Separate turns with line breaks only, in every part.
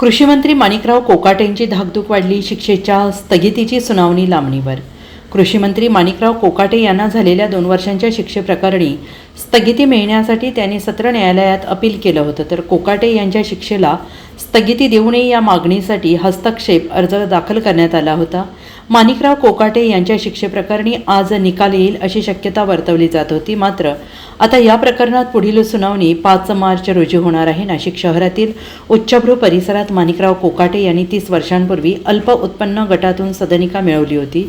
कृषीमंत्री माणिकराव कोकाटेंची धाकधूक वाढली शिक्षेच्या स्थगितीची सुनावणी लांबणीवर. कृषीमंत्री माणिकराव कोकाटे यांना झालेल्या दोन वर्षांच्या शिक्षेप्रकरणी स्थगिती मिळण्यासाठी त्यांनी सत्र न्यायालयात अपील केलं होतं. तर कोकाटे यांच्या शिक्षेला स्थगिती देऊ नये या मागणीसाठी हस्तक्षेप अर्ज दाखल करण्यात आला होता. माणिकराव कोकाटे यांच्या शिक्षेप्रकरणी आज निकाल येईल अशी शक्यता वर्तवली जात होती. मात्र आता या प्रकरणात पुढील सुनावणी पाच मार्च रोजी होणार आहे. नाशिक शहरातील उच्चभ्रू परिसरात माणिकराव कोकाटे यांनी तीस वर्षांपूर्वी अल्प उत्पन्न गटातून सदनिका मिळवली होती.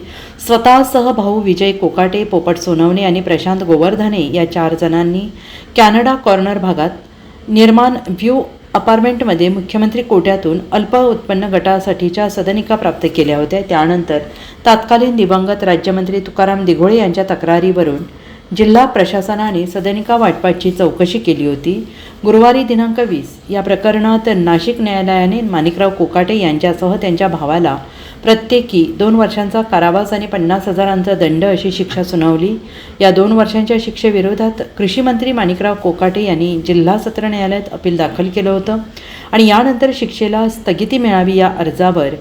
स्वतःसह भाऊ विजय कोकाटे पोपट सोनवणे आणि प्रशांत गोवर्धने या चार जणांनी कॅनडा कॉर्नर भागात निर्माण व्ह्यू अपार्टमेंटमध्ये मुख्यमंत्री कोट्यातून अल्प उत्पन्न गटासाठीच्या सदनिका प्राप्त केल्या होत्या. त्यानंतर तात्कालीन दिवंगत राज्यमंत्री तुकाराम दिघोळे यांच्या तक्रारीवरून जिल्हा प्रशासनाने सदनिका वाटपाची चौकशी केली होती. गुरुवारी दिनांक वीस या प्रकरणात नाशिक न्यायालयाने माणिकराव कोकाटे यांच्यासह त्यांच्या भावाला प्रत्येकी दोन वर्षांचा कारावास आणि पन्नास हजारांचा दंड अशी शिक्षा सुनावली. या दोन वर्षांच्या शिक्षेविरोधात कृषी मंत्री माणिकराव कोकाटे यांनी जिल्हा सत्र न्यायालयात अपील दाखल केलं होतं आणि यानंतर शिक्षेला स्थगिती मिळावी या अर्जावर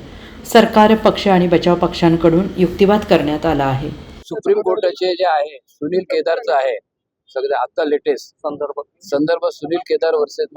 सरकार पक्ष आणि बचाव पक्षांकडून युक्तिवाद करण्यात आला आहे.
सुप्रीम कोर्टाचे जे आहे सुनील केदारचं आहे. सगळं आता लेटेस्ट संदर्भ. संदर्भ सुनील केदार वर्सेस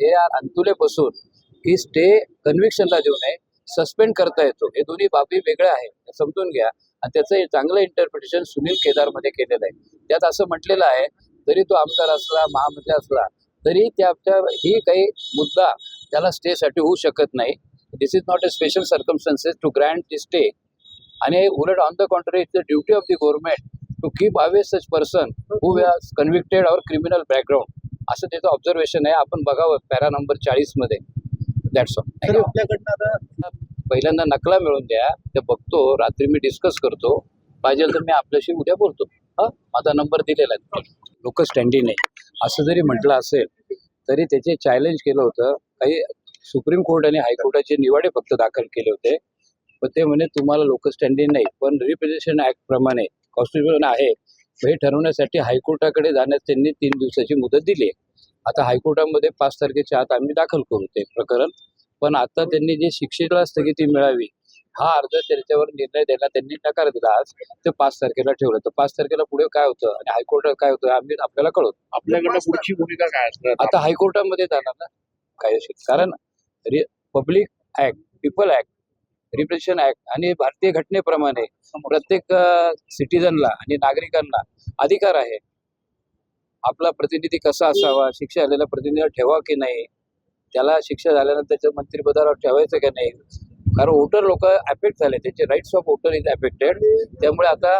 हे अंतुलेपासून की स्टे कन्व्हिक्शनला देऊ नये सस्पेंड करता येतो. हे दोन्ही बाबी वेगळ्या आहेत. हे समजून घ्या. आणि त्याचं हे चांगलं इंटरप्रिटेशन सुनील केदारमध्ये केलेलं आहे. त्यात असं म्हटलेलं आहे जरी तो आमदार असला महामंत्री असला तरी त्याच्या ही काही मुद्दा त्याला स्टेसाठी होऊ शकत नाही. This is not a special circumstances to grant the stay आणि उलट on the contrary it's the duty of the government to keep away such person who has convicted or criminal background असं त्याचं ऑब्झर्वेशन आहे. आपण बघावं para number चाळीसमध्ये. That's all पहिल्यांदा नकला मिळून द्या. ते बघतो. रात्री मी डिस्कस करतो. पाहिजे तर मी आपल्याशी उद्या बोलतो. हा? माझा नंबर दिलेला आहे. लोक स्टँडिंग आहे. असं जरी म्हटलं असेल तरी त्याचे चॅलेंज केलं होतं. काही सुप्रीम कोर्ट आणि हायकोर्टाचे निवाडे फक्त दाखल केले होते. पण ते म्हणे तुम्हाला लोक स्टँडिंग नाही पण रिप्रेझेंटेशन ऍक्ट प्रमाणे कॉन्स्टिट्यूशन आहे. हे ठरवण्यासाठी हायकोर्टाकडे जाण्यास त्यांनी तीन दिवसाची मुदत दिली आहे. आता हायकोर्टामध्ये पाच तारखेच्या आत आम्ही दाखल करू ते प्रकरण. पण आता त्यांनी जे शिक्षेला स्थगिती मिळावी हा अर्ज त्याच्यावर निर्णय द्यायला त्यांनी नकार दिला. आज ते पाच तारखेला ठेवलं. तर पाच तारखेला पुढे काय होतं आणि हायकोर्ट काय होतं आम्ही आपल्याला कळवतो.
आपल्याकडनं पुढची भूमिका काय असणार?
आता हायकोर्टामध्ये जाणार ना? कायदेशीर कारण public act people act representation act आणि भारतीय घटनेप्रमाणे प्रत्येक सिटीजनला आणि नागरिकांना अधिकार आहे. आपला प्रतिनिधी कसा असावा शिक्षा झालेला प्रतिनिधी ठेवा की नाही त्याला शिक्षा झाल्यानंतर त्याच्या मंत्रिपदावर ठेवायचं की नाही? कारण वोटर लोक अफेक्ट झाले त्याचे rights of voter is affected त्यामुळे आता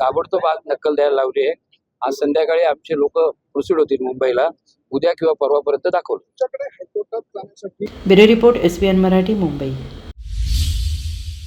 ताबडतोब आज नक्कल द्यायला लावली आहे. आज संध्याकाळी आमचे लोक प्रोसीड होतील मुंबईला. उद्या किंवा परवापर्यंत दाखवलं.
Bureau report S B N Marathi Mumbai.